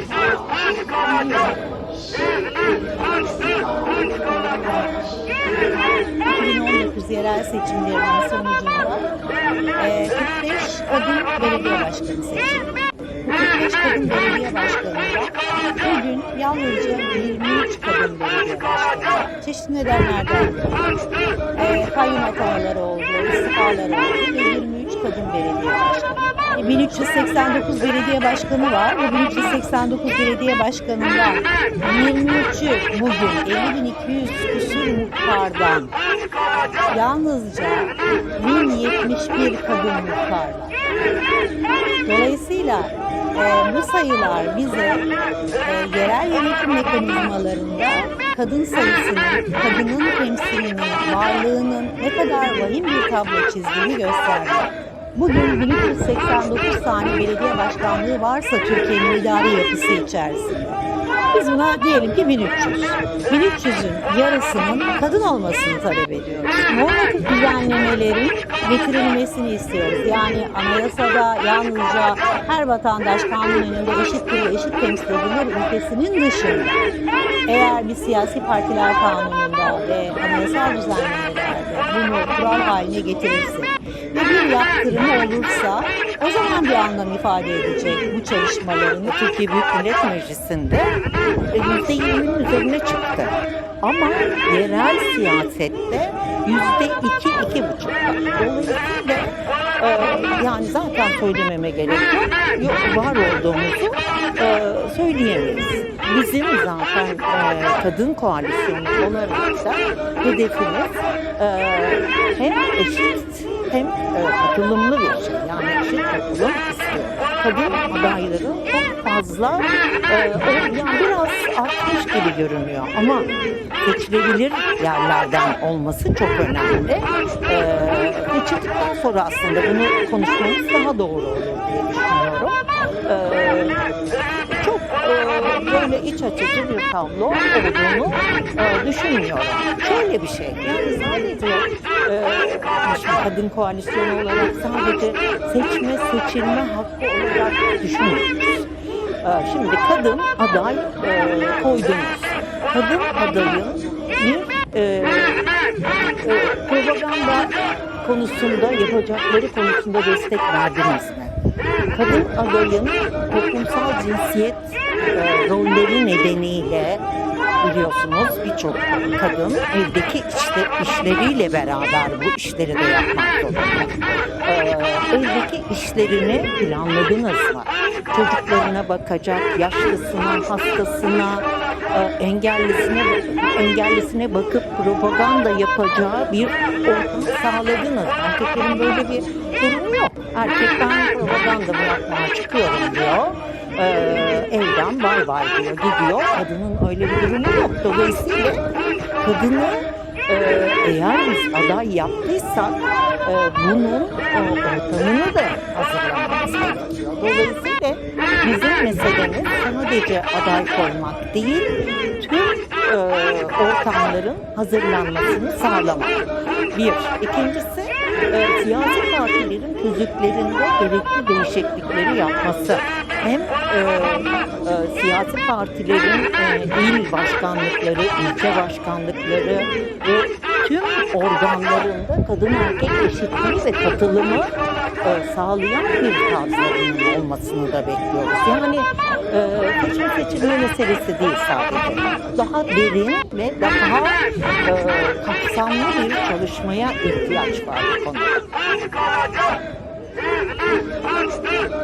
İzmir aç kalacak! İzmir aç ...2019 yerel seçimlerinin sonucunda e, 45 kadın belediye başkanı seçildi. Bu 45 kadın belediye başkanında bugün yalnızca 23 kadın belediye başkanı. Çeşitli nedenlerden e, kayyum atamaları oldu, istifalar oldu ve 23 kadın belediye başkanı. E, 1389 belediye başkanı var ve 1389 belediye başkanından 23'ü bugün 50.200 küsur muhtardan yalnızca 1071 kadın muhtar. Dolayısıyla e, bu sayılar bize e, yerel yönetim mekanizmalarında kadın sayısının, kadının temsilinin, varlığının ne kadar vahim bir tablo çizdiğini gösterdi. Bugün 1389 tane belediye başkanlığı varsa Türkiye'nin idari yapısı içerisinde. Biz buna diyelim ki 1300. 1300'ün yarısının kadın olmasını talep ediyoruz. Normatif düzenlemelerin getirilmesini istiyoruz. Yani anayasada yalnızca her vatandaş kanun önünde eşittir ve eşit temsil edilir ülkesinin dışında eğer bir siyasi partiler kanununda ve anayasal düzenlemelerde bunu kural haline getirirse ve bir yaptırımı olursa o zaman bir anlam ifade edecek bu çalışmaların Türkiye Büyük Millet Meclisi'nde %20'nin üzerine çıktı. Ama yerel siyasette yüzde iki, iki e, yani zaten söylememe gerek yok. var olduğumuzu e, söyleyemeyiz. Bizim zaten e, kadın koalisyonu olarak da hedefimiz e, hem eşit hem e, katılımlı bir şey. Yani eşit katılım istiyoruz. Kadın adayların çok fazla e, o, yani biraz artmış gibi görünüyor ama seçilebilir yerlerden olması çok önemli. E, seçildikten sonra aslında bunu konuşmamız daha doğru olur diye düşünüyorum. E, çok e, böyle iç açıcı bir tablo olduğunu e, düşünmüyorum. Şöyle bir şey, yani sadece e, şimdi kadın koalisyonu olarak sadece seçme seçilme hakkı olarak düşünmüyoruz. E, şimdi kadın aday e, koydunuz. Kadın adayın bir e, e, propaganda konusunda yapacakları konusunda destek verdiniz mi? Kadın adayın toplumsal cinsiyet rolleri nedeniyle biliyorsunuz birçok kadın evdeki işte işleriyle beraber bu işleri de yapmak zorunda. E, evdeki işlerini planladınız mı? Çocuklarına bakacak, yaşlısına, hastasına, e, engellisine engellisine bakıp propaganda yapacağı bir ortam sağladınız. Erkeklerin böyle bir durumu yok. Erkek ben propagandamı yapmaya çıkıyorum diyor. Ee, evden bay bay diyor gidiyor. Kadının öyle bir durumu yok. Dolayısıyla kadını e, eğer biz aday yaptıysak e, bunun e, ortamını da hazırlamamız gerekiyor. Dolayısıyla bizim meselemiz sadece aday koymak değil, tüm e, ortamların hazırlanmasını sağlamak. Bir. İkincisi e, siyasi partilerin tüzüklerinde gerekli değişiklikleri yapması. Hem e, e, siyasi partilerin e, il başkanlıkları, ilçe başkanlıkları ve tüm organlarında kadın erkek eşitliği ve katılımı e, sağlayan bir tarzlarının olmasını da bekliyoruz. Yani e, seçme seçilme meselesi değil sadece. Daha derin ve daha e, kapsamlı bir çalışmaya ihtiyaç var bu konuda.